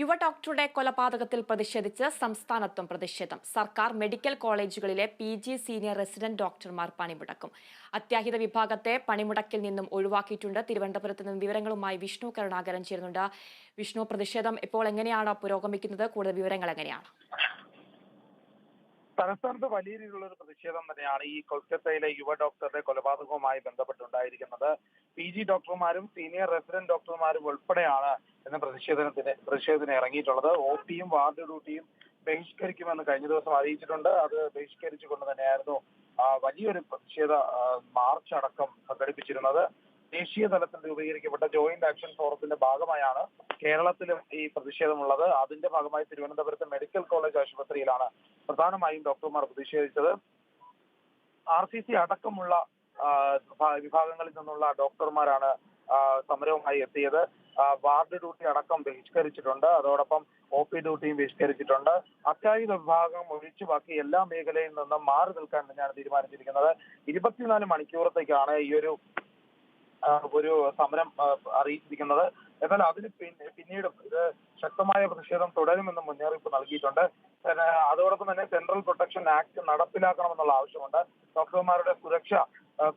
യുവ ഡോക്ടറുടെ കൊലപാതകത്തിൽ പ്രതിഷേധിച്ച് സംസ്ഥാനത്തും പ്രതിഷേധം. സർക്കാർ മെഡിക്കൽ കോളേജുകളിലെ പി ജി സീനിയർ റെസിഡന്റ് ഡോക്ടർമാർ പണിമുടക്കും. അത്യാഹിത വിഭാഗത്തെ പണിമുടക്കിൽ നിന്നും ഒഴിവാക്കിയിട്ടുണ്ട്. തിരുവനന്തപുരത്ത് നിന്നും വിവരങ്ങളുമായി വിഷ്ണു കരുണാകരൻ ചേരുന്നുണ്ട്. വിഷ്ണു പ്രതിഷേധം ഇപ്പോൾ എങ്ങനെയാണ് പുരോഗമിക്കുന്നത്? കൂടുതൽ വിവരങ്ങൾ എങ്ങനെയാണ്? തലസ്ഥാനത്ത് വലിയ രീതിയിലുള്ള ഒരു പ്രതിഷേധം തന്നെയാണ് ഈ കൊൽക്കത്തയിലെ യുവ ഡോക്ടറുടെ കൊലപാതകവുമായി ബന്ധപ്പെട്ടുണ്ടായിരിക്കുന്നത്. പി ജി ഡോക്ടർമാരും സീനിയർ റെസിഡന്റ് ഡോക്ടർമാരും ഉൾപ്പെടെയാണ് എന്ന പ്രതിഷേധത്തിന് പ്രതിഷേധത്തിന് ഇറങ്ങിയിട്ടുള്ളത്. ഒ പിയും വാർഡ് ഡ്യൂട്ടിയും ബഹിഷ്കരിക്കുമെന്ന് കഴിഞ്ഞ ദിവസം അറിയിച്ചിട്ടുണ്ട്. അത് ബഹിഷ്കരിച്ചുകൊണ്ട് തന്നെയായിരുന്നു വലിയൊരു പ്രതിഷേധ മാർച്ച് അടക്കം സംഘടിപ്പിച്ചിരുന്നത്. ദേശീയ തലത്തിൽ രൂപീകരിക്കപ്പെട്ട ജോയിന്റ് ആക്ഷൻ ഫോറത്തിന്റെ ഭാഗമായാണ് കേരളത്തിലും ഈ പ്രതിഷേധമുള്ളത്. അതിന്റെ ഭാഗമായി തിരുവനന്തപുരത്ത് മെഡിക്കൽ കോളേജ് ആശുപത്രിയിലാണ് പ്രധാനമായും ഡോക്ടർമാർ പ്രതിഷേധിച്ചത്. ആർ സി സി അടക്കമുള്ള വിഭാഗങ്ങളിൽ നിന്നുള്ള ഡോക്ടർമാരാണ് സമരവുമായി എത്തിയത്. വാർഡ് ഡ്യൂട്ടി അടക്കം ബഹിഷ്കരിച്ചിട്ടുണ്ട്. അതോടൊപ്പം ഒ പി ഡ്യൂട്ടിയും ബഹിഷ്കരിച്ചിട്ടുണ്ട്. അത്യാഹിത വിഭാഗം ഒഴിച്ചു ബാക്കി എല്ലാ മേഖലയിൽ നിന്നും മാറി നിൽക്കാൻ തന്നെയാണ് തീരുമാനിച്ചിരിക്കുന്നത്. ഇരുപത്തിനാല് മണിക്കൂറത്തേക്കാണ് ഈ ഒരു ഒരു സമരം അറിയിച്ചിരിക്കുന്നത്. എന്നാൽ അതിന് പിന്നീടും ഇത് ശക്തമായ പ്രതിഷേധം തുടരുമെന്ന് മുന്നറിയിപ്പ് നൽകിയിട്ടുണ്ട്. അതോടൊപ്പം തന്നെ സെൻട്രൽ പ്രൊട്ടക്ഷൻ ആക്ട് നടപ്പിലാക്കണമെന്നുള്ള ആവശ്യമുണ്ട്. ഡോക്ടർമാരുടെ സുരക്ഷ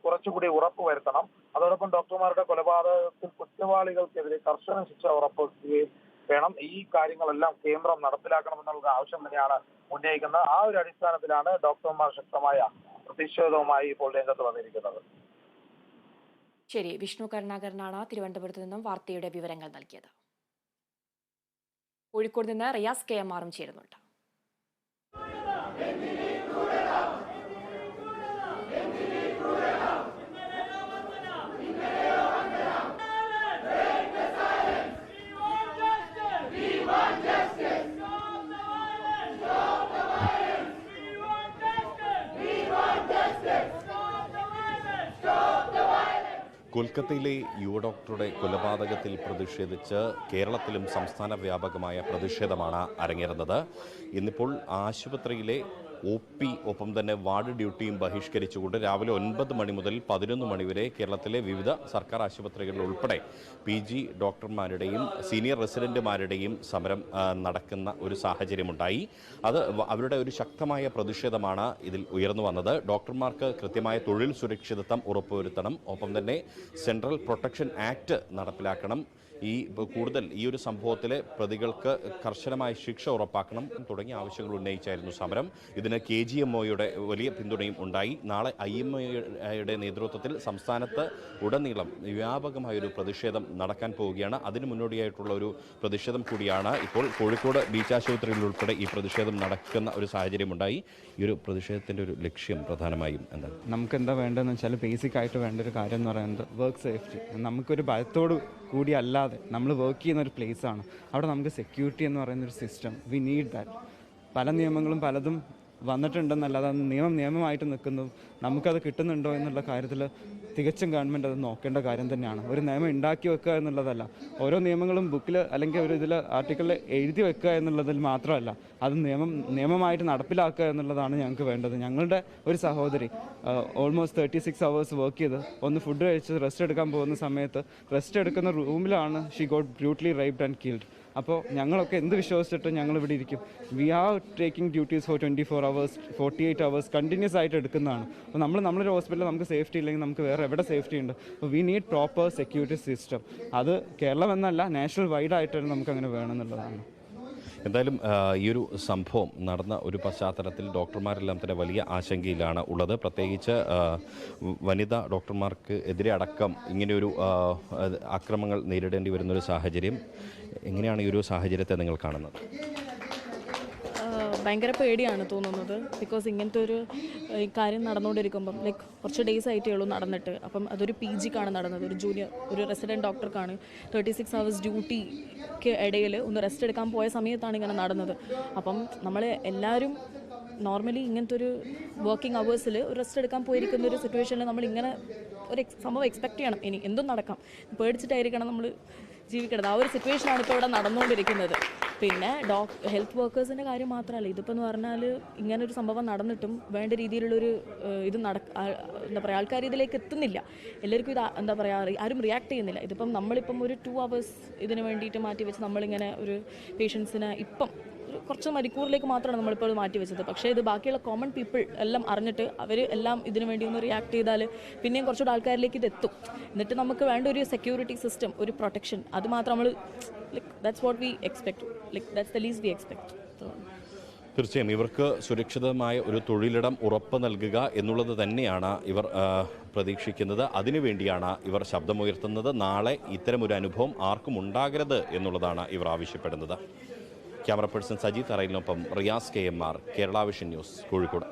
കുറച്ചുകൂടി ഉറപ്പ് വരുത്തണം അതോടൊപ്പം ഡോക്ടർമാരുടെ കൊലപാതകത്തിൽ കുറ്റവാളികൾക്കെതിരെ കർശന ശിക്ഷ ഉറപ്പുവരുത്തുകയും വേണം. ഈ കാര്യങ്ങളെല്ലാം കേന്ദ്രം നടപ്പിലാക്കണമെന്നുള്ള ആവശ്യം തന്നെയാണ് ഉന്നയിക്കുന്നത്. ആ ഒരു അടിസ്ഥാനത്തിലാണ് ഡോക്ടർമാർ ശക്തമായ പ്രതിഷേധവുമായി ഇപ്പോൾ രംഗത്ത് വന്നിരിക്കുന്നത്. ശരി വിഷ്ണു കരുണാകരനാണ് തിരുവനന്തപുരത്ത് നിന്നും വാർത്തയുടെ വിവരങ്ങൾ നൽകിയത്. കോഴിക്കോട് നിന്ന് റിയാസ് കെ എം ആറും ചേരുന്നുണ്ട്. കൊൽക്കത്തയിലെ യുവ ഡോക്ടറുടെ കൊലപാതകത്തിൽ പ്രതിഷേധിച്ച് കേരളത്തിലും സംസ്ഥാന വ്യാപകമായ പ്രതിഷേധമാണ് അരങ്ങേറുന്നത്. ഇന്നിപ്പോൾ ആശുപത്രിയിലെ ഒ പി ഒപ്പം തന്നെ വാർഡ് ഡ്യൂട്ടിയും ബഹിഷ്കരിച്ചുകൊണ്ട് രാവിലെ ഒൻപത് മണി മുതൽ പതിനൊന്ന് മണിവരെ കേരളത്തിലെ വിവിധ സർക്കാർ ആശുപത്രികളിൽ ഉൾപ്പെടെ പി ജി ഡോക്ടർമാരുടെയും സീനിയർ റെസിഡന്റുമാരുടെയും സമരം നടക്കുന്ന ഒരു സാഹചര്യമുണ്ടായി. അത് അവരുടെ ഒരു ശക്തമായ പ്രതിഷേധമാണ് ഇതിൽ ഉയർന്നു വന്നത്. ഡോക്ടർമാർക്ക് കൃത്യമായ തൊഴിൽ സുരക്ഷിതത്വം ഉറപ്പുവരുത്തണം. ഒപ്പം തന്നെ സെൻട്രൽ പ്രൊട്ടക്ഷൻ ആക്ട് നടപ്പിലാക്കണം. ഈ കൂടുതൽ ഈ ഒരു സംഭവത്തിലെ പ്രതികൾക്ക് കർശനമായ ശിക്ഷ ഉറപ്പാക്കണം തുടങ്ങിയ ആവശ്യങ്ങൾ ഉന്നയിച്ചായിരുന്നു സമരം. ഇതിന് കെ ജി എം ഒയുടെ വലിയ പിന്തുണയും ഉണ്ടായി. നാളെ ഐ എം ഒയുടെ നേതൃത്വത്തിൽ സംസ്ഥാനത്ത് ഉടനീളം വ്യാപകമായൊരു പ്രതിഷേധം നടക്കാൻ പോവുകയാണ്. അതിന് മുന്നോടിയായിട്ടുള്ള ഒരു പ്രതിഷേധം കൂടിയാണ് ഇപ്പോൾ കോഴിക്കോട് ബീച്ച് ആശുപത്രിയിൽ ഉൾപ്പെടെ ഈ പ്രതിഷേധം നടക്കുന്ന ഒരു സാഹചര്യമുണ്ടായി ഈ ഒരു പ്രതിഷേധത്തിന്റെ ഒരു ലക്ഷ്യം പ്രധാനമായും എന്താണ്? നമുക്ക് എന്താ വേണ്ടതെന്ന് വെച്ചാൽ ബേസിക് ആയിട്ട് വേണ്ട ഒരു കാര്യം എന്ന് പറയുന്നത് വർക്ക് സേഫ്റ്റി നമുക്കൊരു ഭയത്തോട് കൂടി അല്ലാതെ നമ്മൾ വർക്ക് ചെയ്യുന്ന ഒരു ആണ്. അവിടെ നമുക്ക് സെക്യൂരിറ്റി എന്ന് പറയുന്ന ഒരു സിസ്റ്റം വി നീഡ് ദാറ്റ് പല നിയമങ്ങളും പലതും വന്നിട്ടുണ്ടെന്നല്ലാതെ നിയമം നിയമമായിട്ട് നിൽക്കുന്നു. നമുക്കത് കിട്ടുന്നുണ്ടോ എന്നുള്ള കാര്യത്തിൽ തികച്ചും ഗവൺമെന്റ് അത് നോക്കേണ്ട കാര്യം തന്നെയാണ്. ഒരു നിയമം ഉണ്ടാക്കി വെക്കുക എന്നുള്ളതല്ല. ഓരോ നിയമങ്ങളും ബുക്കിൽ അല്ലെങ്കിൽ ഒരു ഇതിൽ ആർട്ടിക്കിളിൽ എഴുതി വെക്കുക എന്നുള്ളതിൽ മാത്രമല്ല. അത് നിയമം നിയമമായിട്ട് നടപ്പിലാക്കുക എന്നുള്ളതാണ് ഞങ്ങൾക്ക് വേണ്ടത്. ഞങ്ങളുടെ ഒരു സഹോദരി almost thirty six hours work ചെയ്ത് ഒന്ന് ഫുഡ് കഴിച്ച് റെസ്റ്റ് എടുക്കാൻ പോകുന്ന സമയത്ത് റെസ്റ്റ് എടുക്കുന്ന റൂമിലാണ് she got brutally raped and killed അപ്പോൾ ഞങ്ങളൊക്കെ എന്ത് വിശ്വസിച്ചിട്ട് ഞങ്ങൾ ഇവിടെ ഇരിക്കും. We are taking duties for twenty four hours forty eight hours continuous ആയിട്ട് എടുക്കുന്നതാണ്. അപ്പോൾ നമ്മൾ നമ്മളൊരു ഹോസ്പിറ്റലിൽ നമുക്ക് സേഫ്റ്റി ഇല്ലെങ്കിൽ നമുക്ക് വേറെ എവിടെ സേഫ്റ്റി ഉണ്ട്? അപ്പോൾ we need proper security system അത് കേരളം എന്നല്ല നാഷണൽ വൈഡ് ആയിട്ട് നമുക്ക് അങ്ങനെ വേണമെന്നുള്ളതാണ് എന്തായാലും ഈ ഒരു സംഭവം നടന്ന ഒരു പശ്ചാത്തലത്തിൽ ഡോക്ടർമാരെല്ലാം തന്നെ വലിയ ആശങ്കയിലാണ് ഉള്ളത്. പ്രത്യേകിച്ച് വനിതാ ഡോക്ടർമാർക്ക് എതിരെ അടക്കം ഇങ്ങനെയൊരു അക്രമങ്ങൾ നേരിടേണ്ടി വരുന്നൊരു സാഹചര്യം. എങ്ങനെയാണ് ഈ ഒരു സാഹചര്യത്തെ നിങ്ങൾ കാണുന്നത്? ഭയങ്കര പേടിയാണ് തോന്നുന്നത്. ബിക്കോസ് ഇങ്ങനത്തെ ഒരു കാര്യം നടന്നുകൊണ്ടിരിക്കുമ്പം ലൈക്ക് കുറച്ച് ഡേയ്സ് ആയിട്ടേ ഉള്ളൂ നടന്നിട്ട്. അപ്പം അതൊരു പി ജിക്കാണ് നടന്നത്. ഒരു ജൂനിയർ ഒരു റെസിഡന്റ് ഡോക്ടർക്കാണ് തേർട്ടി സിക്സ് അവേഴ്സ് ഡ്യൂട്ടിക്ക് ഇടയിൽ ഒന്ന് റെസ്റ്റ് എടുക്കാൻ പോയ സമയത്താണ് ഇങ്ങനെ നടന്നത്. അപ്പം നമ്മൾ എല്ലാവരും നോർമലി ഇങ്ങനത്തെ ഒരു വർക്കിംഗ് അവേഴ്സിൽ ഒരു റെസ്റ്റ് എടുക്കാൻ പോയിരിക്കുന്ന ഒരു സിറ്റുവേഷനിൽ നമ്മൾ ഇങ്ങനെ ഒരു സംഭവം എക്സ്പെക്ട് ചെയ്യണം. ഇനി എന്തും നടക്കാം. പേടിച്ചിട്ടായിരിക്കണം നമ്മൾ ജീവിക്കേണ്ടത്. ആ ഒരു സിറ്റുവേഷനാണ് ഇപ്പോൾ ഇവിടെ നടന്നുകൊണ്ടിരിക്കുന്നത്. പിന്നെ ഡോക് ഹെൽത്ത് വർക്കേഴ്സിന്റെ കാര്യം മാത്രമല്ല. ഇതിപ്പോൾ എന്ന് പറഞ്ഞാൽ ഇങ്ങനൊരു സംഭവം നടന്നിട്ടും വേണ്ട രീതിയിലുള്ളൊരു ഇത് നട എന്താ പറയുക ആൾക്കാർ ഇതിലേക്ക് എത്തുന്നില്ല. എല്ലാവർക്കും ഇത് എന്താ പറയുക ആരും റിയാക്ട് ചെയ്യുന്നില്ല. ഇതിപ്പം നമ്മളിപ്പം ഒരു ടു അവേഴ്സ് ഇതിന് വേണ്ടിയിട്ട് മാറ്റി വെച്ച് നമ്മളിങ്ങനെ ഒരു പേഷ്യൻസിനെ ഇപ്പം കുറച്ച് മണിക്കൂറിലേക്ക് മാത്രമാണ് നമ്മളിപ്പോൾ മാറ്റി വെച്ചത്. പക്ഷേ ഇത് ബാക്കിയുള്ള കോമൺ പീപ്പിൾ എല്ലാം അറിഞ്ഞിട്ട് അവർ എല്ലാം ഇതിനു വേണ്ടി ഒന്ന് റിയാക്ട് ചെയ്താൽ പിന്നെയും കുറച്ചുകൂടെ ആൾക്കാരിലേക്ക് ഇത് എത്തും. എന്നിട്ട് നമുക്ക് വേണ്ട ഒരു സെക്യൂരിറ്റി സിസ്റ്റം ഒരു പ്രൊട്ടക്ഷൻ അത് മാത്രം നമ്മൾ like that's what we expect like that's the least we expect തീർച്ചയായും ഇവർക്ക് സുരക്ഷിതമായ ഒരു തൊഴിലിടം ഉറപ്പ് നൽകുക എന്നുള്ളത് തന്നെയാണ് ഇവർ പ്രതീക്ഷിക്കുന്നത്. അതിനുവേണ്ടിയാണ് ഇവർ ശബ്ദമുയർത്തുന്നത്. നാളെ ഇത്തരമൊരു അനുഭവം ആർക്കും ഉണ്ടാകരുത് എന്നുള്ളതാണ് ഇവർ ആവശ്യപ്പെടുന്നത്. Camera person Saji തറയിലിനൊപ്പം Riyas K M R Kerala vision news Kozhikode.